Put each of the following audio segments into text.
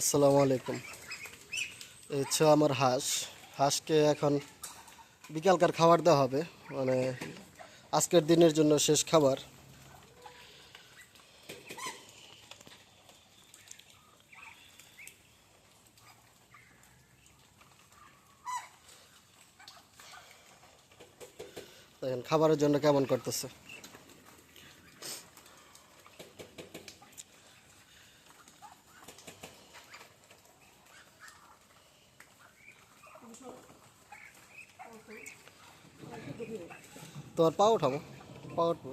আসসালামু আলাইকুম। এই হচ্ছে আমার হাঁস। হাঁসকে এখন বিকালকার খাবার দেওয়া হবে। মানে আজকের দিনের জন্য শেষ খাবার। খাবারের জন্য কেমন করতেছে। তোমার পা উঠাবো পা উঠবো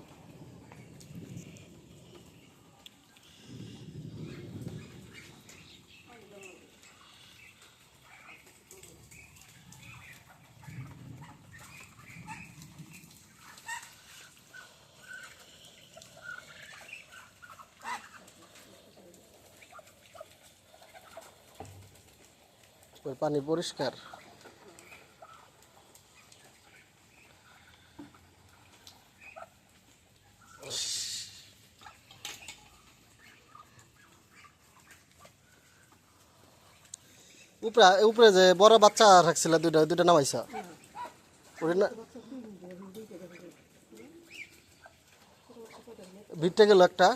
পানি পরিষ্কার। উপরে উপরে যে বড় বাচ্চা রাখছিল, দুইটা দুইটা নামাইছা। ওটা না ভিটে গেল একটা।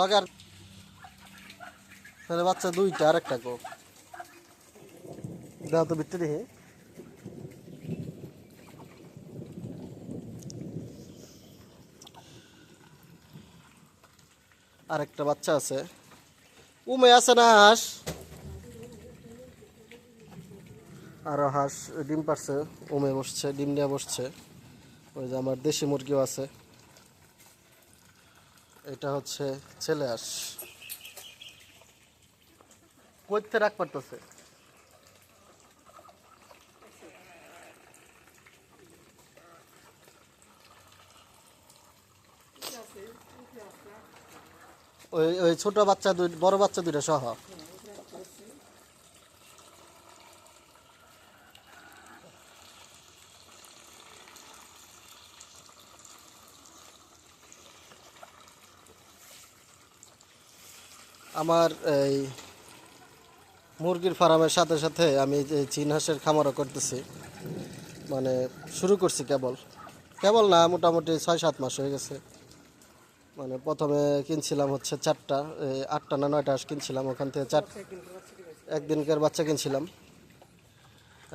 লাগার তাহলে বাচ্চা দুইটা আর একটা গো দাও তো ভিতরে দেখি আরেকটা বাচ্চা আছে। উমে আছে না হাঁস? আরও হাঁস ডিম পারছে, উমে বসছে, ডিম নিয়ে বসছে। ওই যে আমার দেশি মুরগিও আছে। এটা হচ্ছে ছেলে হাঁস। কইতে রাখ পারতেছে ওই ওই ছোট বাচ্চা দুই, বড় বাচ্চা দুইটা সহ। আমার এই মুরগির ফার্মের সাথে সাথে আমি চীন হাঁসের খামারও করতেছি। মানে শুরু করছি কেবল। কেবল না, মোটামুটি ছয় সাত মাস হয়ে গেছে। মানে প্রথমে কিনছিলাম হচ্ছে চারটা আটটা না নয়টা হাঁস কিনছিলাম, ওখান থেকে চার একদিনকার বাচ্চা কিনছিলাম।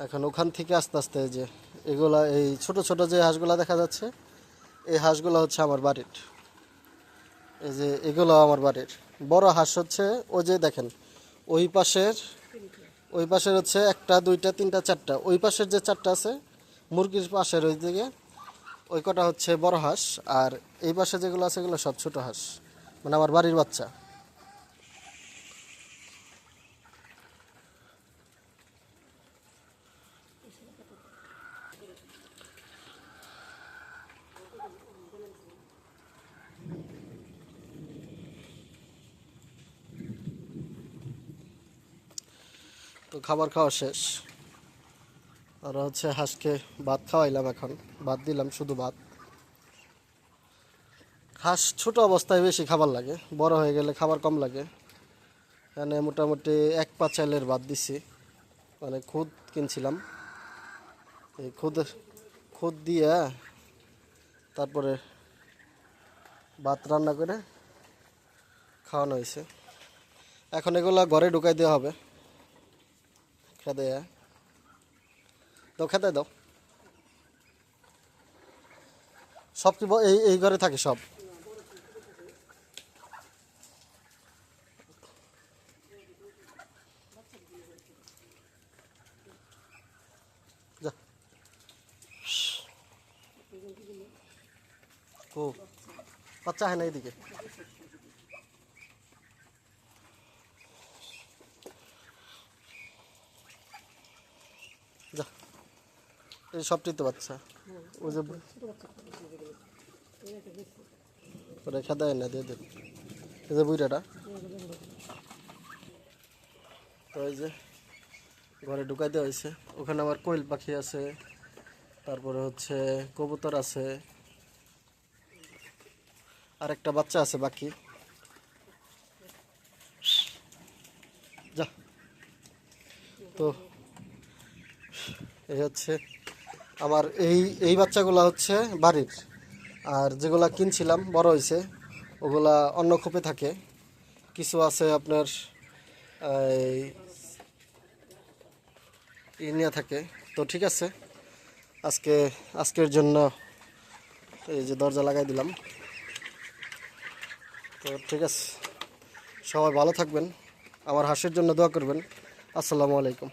এখন ওখান থেকে আস্তে আস্তে যে এগুলা, এই ছোট ছোট যে হাঁসগুলা দেখা যাচ্ছে, এই হাঁসগুলো হচ্ছে আমার বাড়ির। এই যে এগুলো আমার বাড়ির। বড় হাঁস হচ্ছে ওই যে দেখেন, ওই পাশের ওই পাশের হচ্ছে একটা, দুইটা, তিনটা, চারটা। ওই পাশের যে চারটা আছে, মুরগির পাশের ওই দিকে ওই কটা হচ্ছে বড় হাঁস। আর এই পাশে যেগুলো আছে এগুলো সব ছোট হাঁস মানে আমার বাড়ির বাচ্চা। তো খাবার খাওয়া শেষ। আর হচ্ছে হাঁসকে ভাত খাওয়াইলাম এখন। ভাত দিলাম, শুধু ভাত। হাঁস ছোট অবস্থায় বেশি খাবার লাগে, বড় হয়ে গেলে খাবার কম লাগে। এখানে মোটামুটি এক পা চাইলের বাদ দিছি মানে খুদ কিনছিলাম। এই খুদ খুদ দিয়ে তারপরে ভাত রান্না করে খাওয়ানো হয়েছে। এখন এগুলো ঘরে ঢুকাই দেওয়া হবে। খেতে দাও খেতে দাও। সব কি এই এই ঘরে থাকে সব? ও বাচ্চা হয় না এদিকে যা এই সবটি তো বাচ্চা ওই যে ওটা খেতে হয় না দিয়ে দেন এই যে বুড়াটা তো এই যে ঘরে ঢুকাই দেওয়া হয়েছে ওখানে আমার কোয়েল পাখি আছে তারপরে হচ্ছে কবুতর আছে। আর একটা বাচ্চা আছে বাকি। যা। তো, এই হচ্ছে আমার এই এই বাচ্চাগুলা হচ্ছে বাড়ির। আর যেগুলা কিনছিলাম, বড় হয়েছে ওগুলা অন্য খোপে থাকে। কিছু আছে আপনার এই নিয়ে থাকে। তো ঠিক আছে। আজকে, আজকের জন্য এই যে দরজা লাগাই দিলাম। তো ঠিক আছে, সবাই ভালো থাকবেন। আমার হাসির জন্য দোয়া করবেন। আসসালামু আলাইকুম।